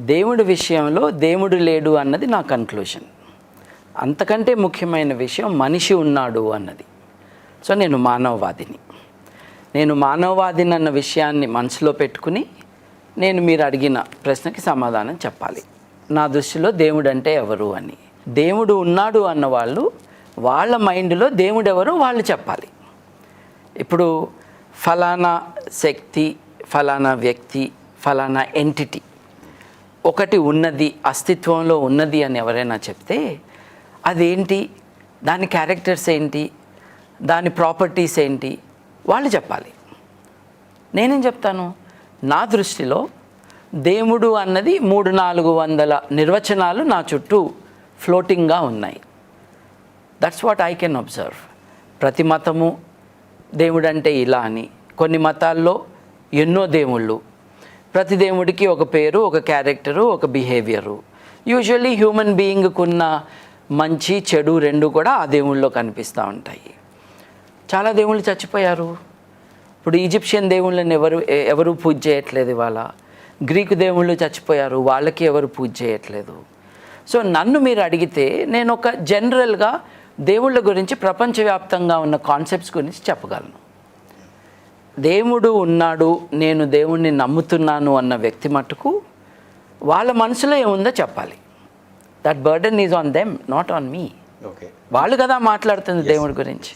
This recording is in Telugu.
దేవుడి విషయంలో దేవుడు లేడు అన్నది నా కన్క్లూషన్ అంతకంటే ముఖ్యమైన విషయం మనిషి ఉన్నాడు అన్నది. సో నేను మానవవాదిని. నేను మానవవాదిని అన్న విషయాన్ని మనసులో పెట్టుకుని నేను మీరు అడిగిన ప్రశ్నకి సమాధానం చెప్పాలి. నా దృష్టిలో దేవుడు అంటే ఎవరు అని. దేవుడు ఉన్నాడు అన్న వాళ్ళు వాళ్ళ మైండ్లో దేవుడు ఎవరు వాళ్ళు చెప్పాలి. ఇప్పుడు ఫలానా శక్తి ఫలానా వ్యక్తి ఫలానా ఎంటిటీ ఒకటి ఉన్నది అస్తిత్వంలో ఉన్నది అని ఎవరైనా చెప్తే అదేంటి? దాని క్యారెక్టర్స్ ఏంటి? దాని ప్రాపర్టీస్ ఏంటి? వాళ్ళు చెప్పాలి. నేనేం చెప్తాను? నా దృష్టిలో దేవుడు అన్నది మూడు నాలుగు వందల నిర్వచనాలు నా చుట్టూ ఫ్లోటింగ్గా ఉన్నాయి. That's what I can observe ప్రతి మతము దేవుడు అంటే ఇలా అని. కొన్ని మతాల్లో ఎన్నో దేవుళ్ళు ప్రతి దేవుడికి ఒక పేరు ఒక క్యారెక్టరు ఒక బిహేవియరు. యూజువల్లీ హ్యూమన్ బీయింగ్కున్న మంచి చెడు రెండు కూడా ఆ దేవుళ్ళలో కనిపిస్తూ ఉంటాయి. చాలా దేవుళ్ళు చచ్చిపోయారు. ఇప్పుడు ఈజిప్షియన్ దేవుళ్ళని ఎవరు ఎవరు పూజ చేయట్లేదు ఇవాళ? గ్రీకు దేవుళ్ళు చచ్చిపోయారు వాళ్ళకి ఎవరు పూజ చేయట్లేదు? సో నన్ను మీరు అడిగితే నేను ఒక జనరల్గా దేవుళ్ళ గురించి ప్రపంచవ్యాప్తంగా ఉన్న కాన్సెప్ట్స్ గురించి చెప్పగలను. దేవుడు ఉన్నాడు నేను దేవుణ్ణి నమ్ముతున్నాను అన్న వ్యక్తి మటుకు వాళ్ళ మనసులో ఏముందో చెప్పాలి. That burden is on them not on me okay వాళ్ళు కదా మాట్లాడుతుంది దేవుడి గురించి.